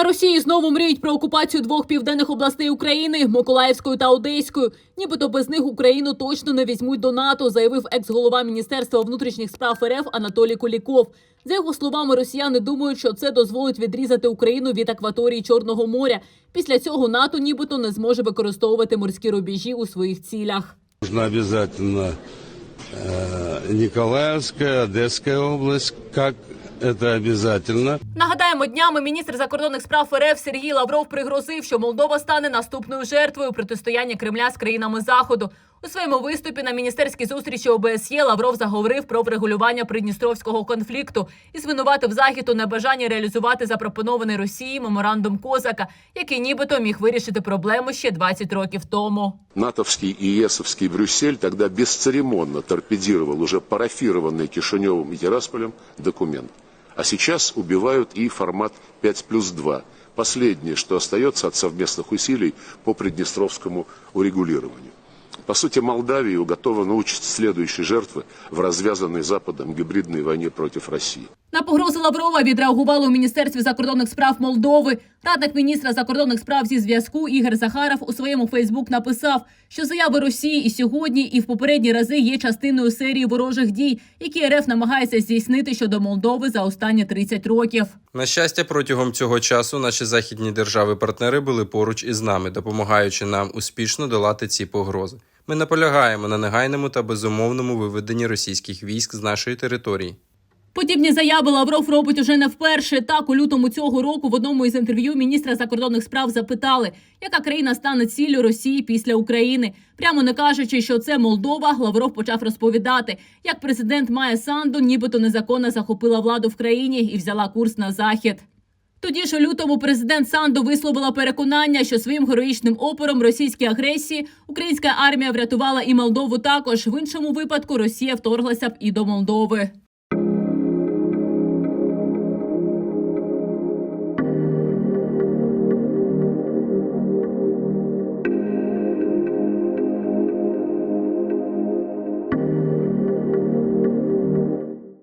На Росії знову мріють про окупацію двох південних областей України Миколаївської та Одеської. Нібито без них Україну точно не візьмуть до НАТО, заявив екс-голова Міністерства внутрішніх справ РФ Анатолій Куліков. За його словами, росіяни думають, що це дозволить відрізати Україну від акваторії Чорного моря. Після цього НАТО нібито не зможе використовувати морські рубежі у своїх цілях. Нужно обязательно э, Николаевская, Одесская область, как это обязательно. Нагадаємо, днями міністр закордонних справ РФ Сергій Лавров пригрозив, що Молдова стане наступною жертвою протистояння Кремля з країнами Заходу. У своєму виступі на міністерській зустрічі ОБСЄ Лавров заговорив про врегулювання придністровського конфлікту і звинуватив Захід у небажанні реалізувати запропонований Росії меморандум Козака, який нібито міг вирішити проблему ще 20 років тому. натовский и ЕСовский Брюссель тогда бесцеремонно торпедировал уже парафированный Кишиневым и Тирасполем документ. А сейчас убивают и формат 5 плюс 2. Последнее, что остается от совместных усилий по приднестровскому урегулированию. По сути, Молдавии уготована участь следующей жертвы в развязанной Западом гибридной войне против России. На погрози Лаврова відреагували у міністерстві закордонних справ Молдови. Радник міністра закордонних справ зі зв'язку Ігор Захаров у своєму Фейсбук написав, що заяви Росії і сьогодні, і в попередні рази є частиною серії ворожих дій, які РФ намагається здійснити щодо Молдови за останні 30 років. На щастя, протягом цього часу наші західні держави-партнери були поруч із нами, допомагаючи нам успішно долати ці погрози. Ми наполягаємо на негайному та безумовному виведенні російських військ з нашої території. Подібні заяви Лавров робить уже не вперше. Так, у лютому цього року в одному із інтерв'ю міністра закордонних справ запитали, яка країна стане ціллю Росії після України. Прямо не кажучи, що це Молдова, Лавров почав розповідати, як президент Майя Санду нібито незаконно захопила владу в країні і взяла курс на захід. Тоді ж у лютому президент Санду висловила переконання, що своїм героїчним опором російській агресії українська армія врятувала і Молдову також. В іншому випадку Росія вторглася б і до Молдови.